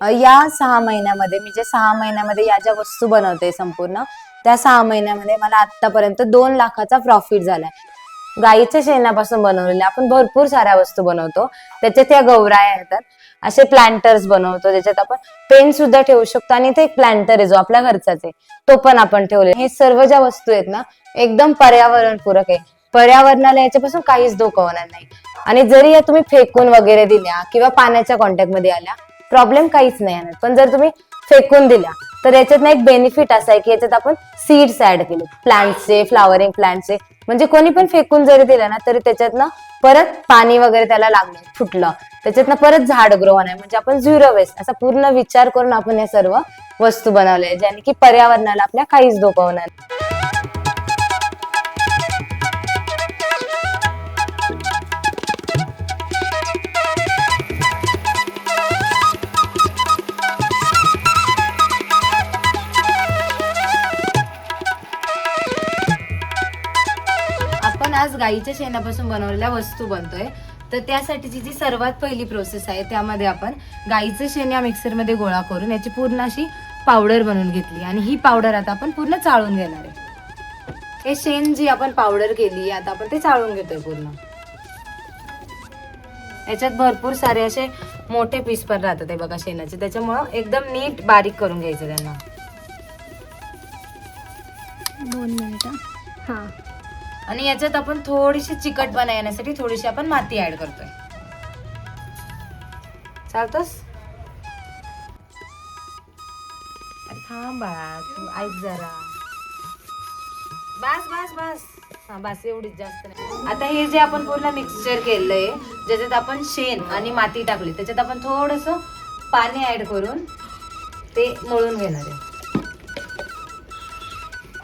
या सहा महिन्यामध्ये मी जे सहा महिन्यामध्ये या ज्या वस्तू बनवते संपूर्ण त्या सहा महिन्यामध्ये मला आतापर्यंत दोन लाखाचा प्रॉफिट झालाय. गाईच्या शेणापासून बनवलेल्या आपण भरपूर साऱ्या वस्तू बनवतो. त्याच्यात या गौराया येतात. असे प्लांटर्स बनवतो. त्याच्यात आपण पेन सुद्धा ठेवू शकतो. आणि ते एक प्लांटर आहे जो आपल्या घरचाच आहे. तो पण आपण ठेवले हे सर्व ज्या वस्तू आहेत ना एकदम पर्यावरणपूरक आहे. पर्यावरणाला याच्यापासून काहीच धोका होणार नाही. आणि जरी या तुम्ही फेकून वगैरे दिल्या किंवा पाण्याच्या कॉन्टॅक्टमध्ये आल्या प्रॉब्लेम काहीच नाही येणार पण जर तुम्ही फेकून दिल्या तर याच्यात ना एक बेनिफिट असा आहे की याच्यात आपण सीड्स ऍड केले. प्लांट्सचे फ्लावरिंग प्लांटचे म्हणजे कोणी पण फेकून जरी दिलं ना तरी त्याच्यातनं परत पाणी वगैरे त्याला लागलं फुटलं. त्याच्यातनं परत झाड ग्रो होणार. म्हणजे आपण झिरो वेस्ट असा पूर्ण विचार करून आपण या सर्व वस्तू बनवल्या ज्याने की पर्यावरणाला आपल्या काहीच धोका होणार गाईच्या शेणापासून बनवलेल्या वस्तू बनतोय. तर त्यासाठीची जी सर्वात पहिली प्रोसेस आहे त्यामध्ये आपण गाईचं शेण या मिक्सरमध्ये गोळा करून याची पूर्ण अशी पावडर बनवून घेतली. आणि ही पावडर आता आपण पूर्ण चाळून घेणार आहे. हे शेण जी आपण पावडर केली आता आपण ते चाळून घेतोय पूर्ण. याच्यात भरपूर सारे असे मोठे पीस पण राहतात हे बघा शेणाचे. त्याच्यामुळं एकदम नीट बारीक करून घ्यायचं त्यांना. दोन मिनिटं. हां. आणि याच्यात आपण थोडीशी चिकटपणा येण्यासाठी थोडीशी आपण माती ऍड करतोय. चालतोस? थांब बाळा तू ऐक जरा. बस बस बस. हा बस एवढीच जास्त नाही. आता हे जे आपण पूर्ण मिक्सचर केलंय ज्याच्यात आपण शेण आणि माती टाकली त्याच्यात आपण थोडस पाणी ऍड करून ते मळून घेणार आहे.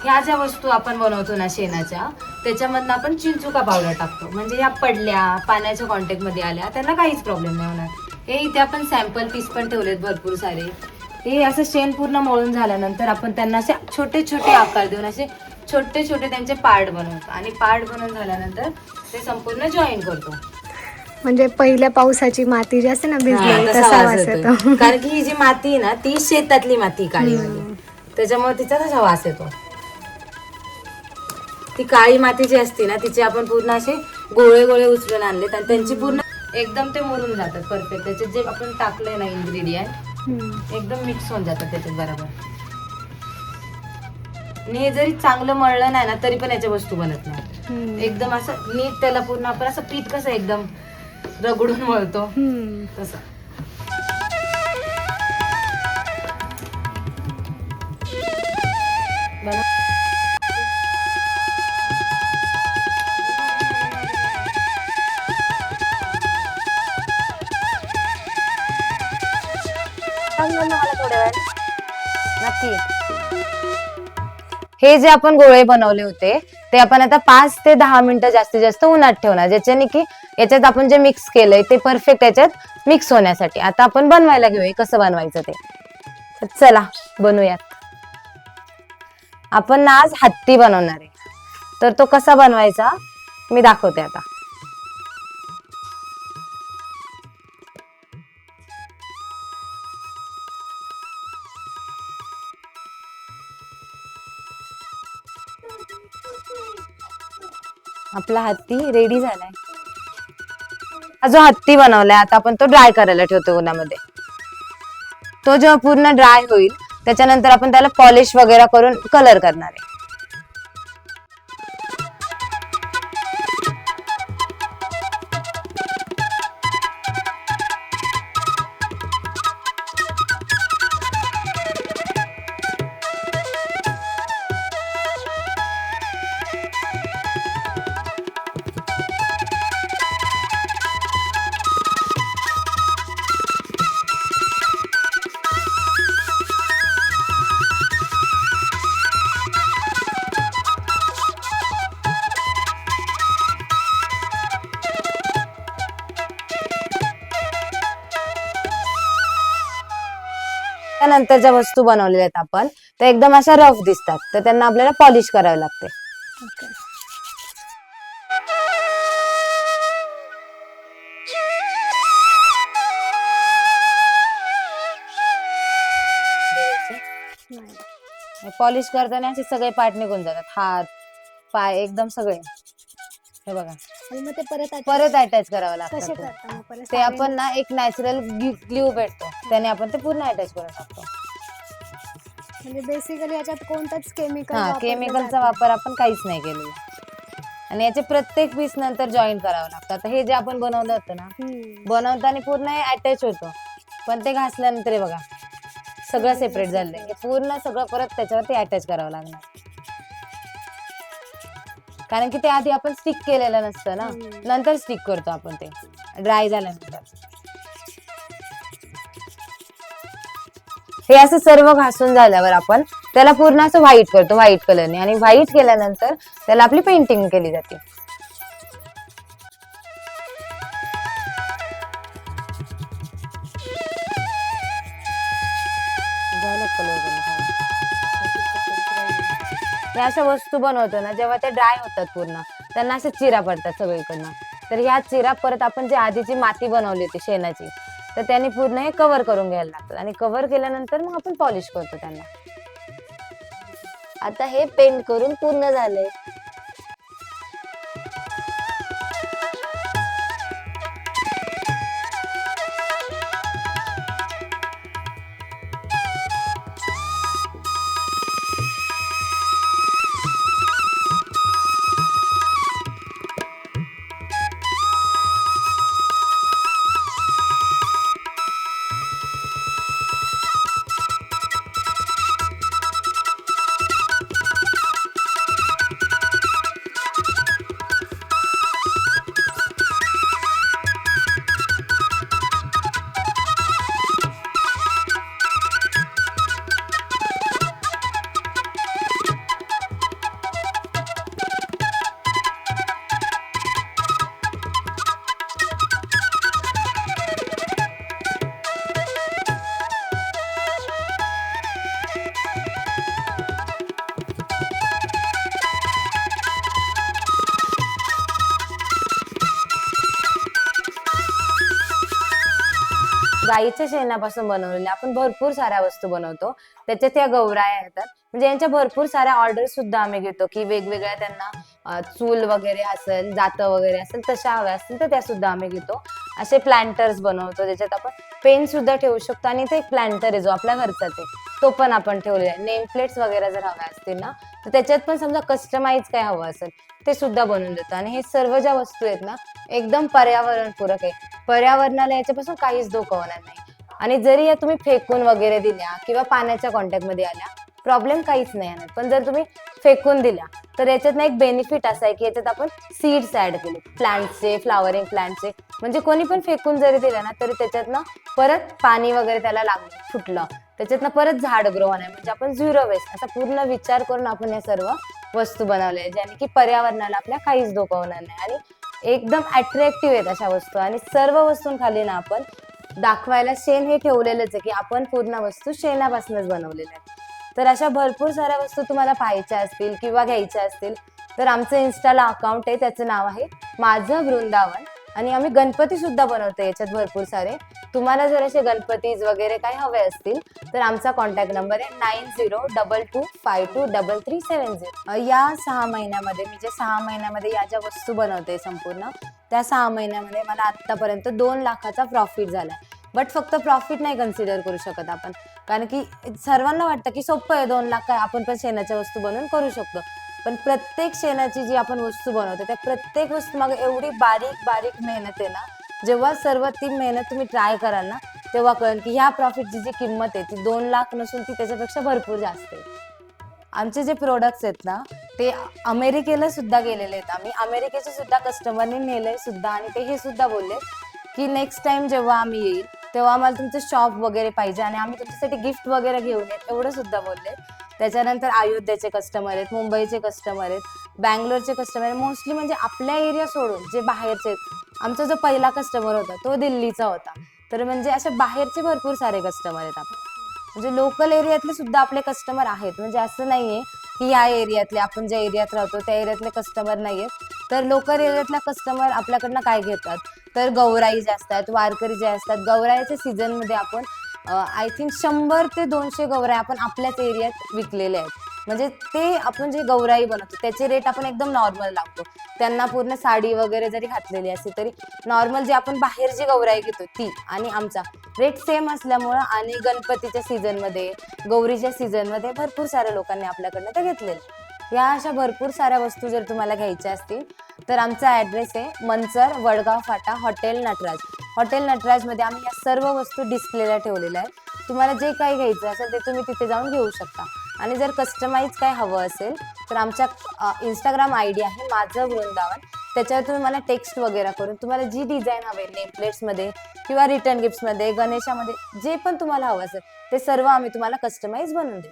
ह्या ज्या वस्तू आपण बनवतो ना शेणाच्या त्याच्यामधनं आपण चिंचुका पावडर टाकतो. म्हणजे ह्या पडल्या पाण्याच्या कॉन्टॅक्टमध्ये आल्या त्यांना काहीच प्रॉब्लेम नाही होणार. हे इथे आपण सॅम्पल पीस पण ठेवलेत भरपूर सारे. हे असं शेण पूर्ण मळून झाल्यानंतर आपण त्यांना असे छोटे छोटे आकार देऊन असे छोटे छोटे त्यांचे पार्ट बनवतो. आणि पार्ट बनवून झाल्यानंतर ते संपूर्ण जॉईन करतो. म्हणजे पहिल्या पावसाची माती जी असते ना भिजलेली तसा तसा वास वास येतो. येतो. कारण की ही जी माती आहे ना ती शेतातली माती काळी वाली त्याच्यामुळे तिचा तसा वास येतो. ती काळी माती जी असते ना तिचे आपण पूर्ण असे गोळे गोळे उचलून आणलेत आणि त्यांची पूर्ण एकदम ते मुरून जातात परफेक्ट त्याचे जे आपण टाकलंय ना इन्ग्रेडियंट. एकदम मिक्स होऊन जातात त्याच्यात बरोबर आणि हे जरी चांगलं मळलं नाही ना तरी पण याच्या वस्तू बनत नाही. एकदम असं नीट त्याला पूर्ण आपण असं पीठ कसं एकदम रगडून मळतो. तसं हे जे आपण गोळे बनवले होते ते आपण आता पाच ते दहा मिनिटं जास्तीत जास्त उन्हात ठेवणार ज्याच्याने की याच्यात आपण जे मिक्स केलंय ते परफेक्ट याच्यात मिक्स होण्यासाठी. आता आपण बनवायला घेऊया कसं बनवायचं ते. तर चला बनवूयात. आपण ना आज हत्ती बनवणार आहे. तर तो कसा बनवायचा? मी दाखवते आता. आपला हत्ती रेडी झालाय. हा जो हत्ती बनवलाय आता आपण तो ड्राय करायला ठेवतो उन्हामध्ये. तो जेव्हा पूर्ण ड्राय होईल त्याच्यानंतर आपण त्याला पॉलिश वगैरे करून कलर करणार आहे. त्यानंतर ज्या वस्तू बनवलेल्या आहेत आपण तर एकदम अशा रफ दिसतात. तर त्यांना आपल्याला पॉलिश करावे लागते पॉलिश करताना असे सगळे पाठ निघून जातात. हात पाय एकदम सगळे. हे बघा. मग ते परत परत अटॅच करावं लागतं ते. आपण ना एक नॅचरल ग्लू भेटतो त्याने आपण ते पूर्ण अटॅच करून टाकतो म्हणजे बेसिकली याच्यात कोणताच केमिकल हा केमिकलचा वापर आपण काहीच नाही केलेला. आणि याचे प्रत्येक पीस नंतर जॉईन करावं लागतं. आता हे जे आपण बनवलं होतं ना बनवताना पूर्ण हे अटॅच होतं. पण ते घासल्यानंतर हे बघा सगळं सेपरेट झालंय हे पूर्ण सगळं परत त्याच्यावरती अटॅच करावं लागणार. कारण की ते आधी आपण स्टिक केलेलं नसतं ना. नंतर स्टिक करतो आपण ते. ड्राय झाल्यानंतर. हे असं सर्व घासून झाल्यावर आपण त्याला पूर्ण असं व्हाईट करतो व्हाईट कलरने आणि व्हाईट केल्यानंतर त्याला आपली पेंटिंग केली जाते. या अशा वस्तू बनवतो ना जेव्हा ते ड्राय होतात पूर्ण त्यांना असे चिरा पडतात सगळीकडनं. तर ह्या चिरा परत आपण जी आधीची माती बनवली होती शेणाची तर त्यांनी पूर्ण हे कव्हर करून घ्यायला लागतात. आणि कव्हर केल्यानंतर मग आपण पॉलिश करतो त्यांना. आता हे पेंट करून पूर्ण झालंय. गाईच्या शेणापासून बनवलेल्या आपण भरपूर साऱ्या वस्तू बनवतो. त्याच्यात या गौराया येतात. म्हणजे यांच्या भरपूर साऱ्या ऑर्डर सुद्धा आम्ही घेतो की वेगवेगळ्या त्यांना चूल वगैरे असेल जातं वगैरे असेल तशा हव्या असतील तर त्या सुद्धा आम्ही घेतो. असे प्लांटर्स बनवतो. ज्याच्यात आपण पेन सुद्धा ठेवू शकतो आणि ते प्लांटर आहे जो आपल्या घरचा ते तो पण आपण ठेवलेला आहे. नेम प्लेट्स वगैरे जर हव्या असतील ना तर त्याच्यात पण समजा कस्टमाइज काय हवं असेल ते सुद्धा बनवून देतो. आणि हे सर्व ज्या वस्तू आहेत ना एकदम पर्यावरणपूरक आहे. पर्यावरणाला याच्यापासून काहीच धोका होणार नाही. आणि जरी या तुम्ही फेकून वगैरे दिल्या किंवा पाण्याच्या कॉन्टॅक्टमध्ये आल्या प्रॉब्लेम काहीच नाही येणार. पण जर तुम्ही फेकून दिल्या तर याच्यात ना एक बेनिफिट असा आहे की याच्यात आपण सीड्स ऍड केले. प्लांटचे फ्लावरिंग प्लांटचे म्हणजे कोणी पण फेकून जरी दिलं ना तरी त्याच्यात ना परत पाणी वगैरे त्याला लागलं फुटलं. त्याच्यात ना परत झाड ग्रो होणार. म्हणजे आपण झिरो वेस्ट असा पूर्ण विचार करून आपण या सर्व वस्तू बनवल्या ज्याने की पर्यावरणाला आपल्या काहीच धोका होणार नाही. आणि एकदम अट्रॅक्टिव्ह आहेत अशा वस्तू. आणि सर्व वस्तूंखाली ना आपण दाखवायला शेण हे ठेवलेलंच आहे की आपण पूर्ण वस्तू शेणापासूनच बनवलेल्या आहेत. तर अशा भरपूर साऱ्या वस्तू तुम्हाला पाहायच्या असतील किंवा घ्यायच्या असतील तर आमचं इन्स्टाला अकाउंट आहे त्याचं नाव आहे माझं वृंदावन. आणि आम्ही गणपती सुद्धा बनवतो याच्यात भरपूर सारे. तुम्हाला जर असे गणपतीज वगैरे काही हवे असतील तर आमचा कॉन्टॅक्ट नंबर आहे nine zero double two five two double three seven zero या सहा महिन्यामध्ये मी जे सहा महिन्यामध्ये या ज्या वस्तू बनवते संपूर्ण त्या सहा महिन्यामध्ये मला आत्तापर्यंत दोन लाखाचा प्रॉफिट झाला बट फक्त प्रॉफिट नाही कन्सिडर करू शकत आपण. कारण की सर्वांना वाटतं की सोपं आहे दोन लाख काय आपण पण शेणाच्या वस्तू बनवून करू शकतो. पण प्रत्येक शेणाची जी आपण वस्तू बनवतो त्या प्रत्येक वस्तू मागे एवढी बारीक बारीक मेहनत आहे ना जेव्हा सर्व तीन मेहनत तुम्ही ट्राय कराल ना तेव्हा कळेल की ह्या प्रॉफिटची जी किंमत आहे ती दोन लाख नसून ती त्याच्यापेक्षा भरपूर जास्त आहे. आमचे जे प्रोडक्ट्स आहेत ना ते अमेरिकेला सुद्धा गेलेले आहेत. आम्ही अमेरिकेचे सुद्धा कस्टमरने नेले सुद्धा आणि ते हे सुद्धा बोलले की नेक्स्ट टाइम जेव्हा आम्ही येईल तेव्हा आम्हाला तुमचं शॉप वगैरे पाहिजे आणि आम्ही तुमच्यासाठी गिफ्ट वगैरे घेऊन येत एवढं सुद्धा बोलले. त्याच्यानंतर अयोध्याचे कस्टमर आहेत मुंबईचे कस्टमर आहेत बँगलोरचे कस्टमर आहेत. मोस्टली म्हणजे आपल्या एरिया सोडून जे बाहेरचे आहेत आमचा जो पहिला कस्टमर होता तो दिल्लीचा होता. तर म्हणजे असे बाहेरचे भरपूर सारे कस्टमर आहेत आपले. म्हणजे लोकल एरियातले सुद्धा आपले कस्टमर आहेत. म्हणजे असं नाहीये की या एरियातले आपण ज्या एरियात राहतो त्या एरियातले कस्टमर नाहीयेत. तर लोकल एरियातल्या कस्टमर आपल्याकडनं काय घेतात? तर गौराई जे असतात वारकरी जे असतात गौराईच्या सीझनमध्ये आपण आय थिंक शंभर ते दोनशे गौराई आपण आपल्याच एरियात विकलेल्या आहेत. म्हणजे ते आपण जे गौराई बनवतो त्याचे रेट आपण एकदम नॉर्मल लावतो. त्यांना पूर्ण साडी वगैरे जरी घातलेली असते तरी नॉर्मल जे आपण बाहेर जी गौराई घेतो ती आणि आमचा रेट सेम असल्यामुळं आणि गणपतीच्या सीझनमध्ये गौरीच्या सीझनमध्ये भरपूर साऱ्या लोकांनी आपल्याकडनं ते घेतलेले या अशा भरपूर साऱ्या वस्तू जर तुम्हाला घ्यायच्या असतील तर आमचा ॲड्रेस आहे मनसर वडगाव फाटा हॉटेल नटराज. हॉटेल नटराजमध्ये आम्ही या सर्व वस्तू डिस्प्लेला ठेवलेल्या आहेत. तुम्हाला जे काही घ्यायचं असेल ते तुम्ही तिथे जाऊन घेऊ शकता. आणि जर कस्टमाइज काय हवं असेल तर आमच्या इंस्टाग्राम आय डी आहे माझं वृंदावन. त्याच्यावर तुम्ही मला टेक्स्ट वगैरे करून तुम्हाला जी डिझाईन हवे नेमप्लेट्समध्ये किंवा रिटर्न गिफ्ट्समध्ये गणेशामध्ये जे पण तुम्हाला हवं असेल ते सर्व आम्ही तुम्हाला कस्टमाइज बनवून देऊ.